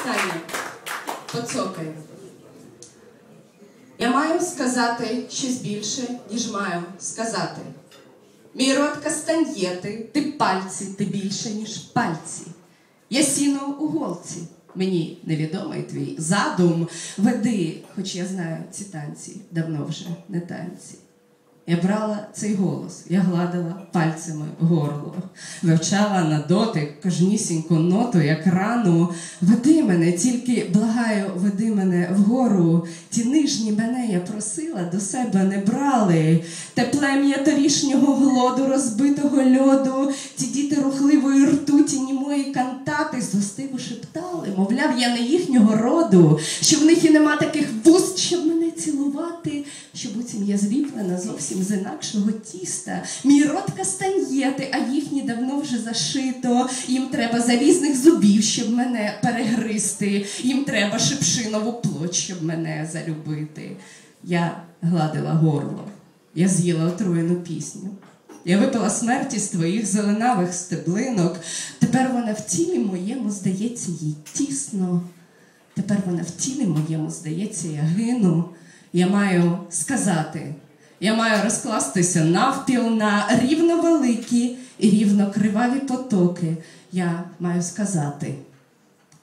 останнє. Поцокай. Я маю сказати щось більше, ніж маю сказати. Мій рот кастаньєти, ти пальці, ти більше, ніж пальці. Я сіну у голці. Мені невідомий твій задум веди, хоч я знаю ці танці давно вже не танці. Я брала цей голос, я гладила пальцями горло, вивчала на дотик кожнісіньку ноту, як рану. Веди мене, тільки благаю, веди мене вгору. Ті нижні мене я просила, до себе не брали. Те плем'я торішнього глоду, розбитого льоду, ті діти рухливої ртуті, німої кантати, злостиво шептали, мовляв, я не їхнього роду, що в них і нема таких вуст, я зліплена зовсім з інакшого тіста. Мій рот кастаньєти, а їхні давно вже зашито. Їм треба залізних зубів, щоб мене перегристи. Їм треба шипшинову плоть, щоб мене залюбити. Я гладила горло, я з'їла отруєну пісню. Я випила смерті з твоїх зеленавих стеблинок. Тепер вона в тілі моєму, здається, їй тісно. Тепер вона в тілі моєму, здається, я гину. Я маю сказати, я маю розкластися навпіл на рівно великі і рівно криваві потоки. Я маю сказати,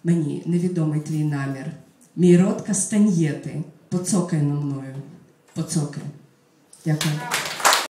мені невідомий твій намір. Мій рот кастаньєти, поцокай на мною, поцокай. Дякую.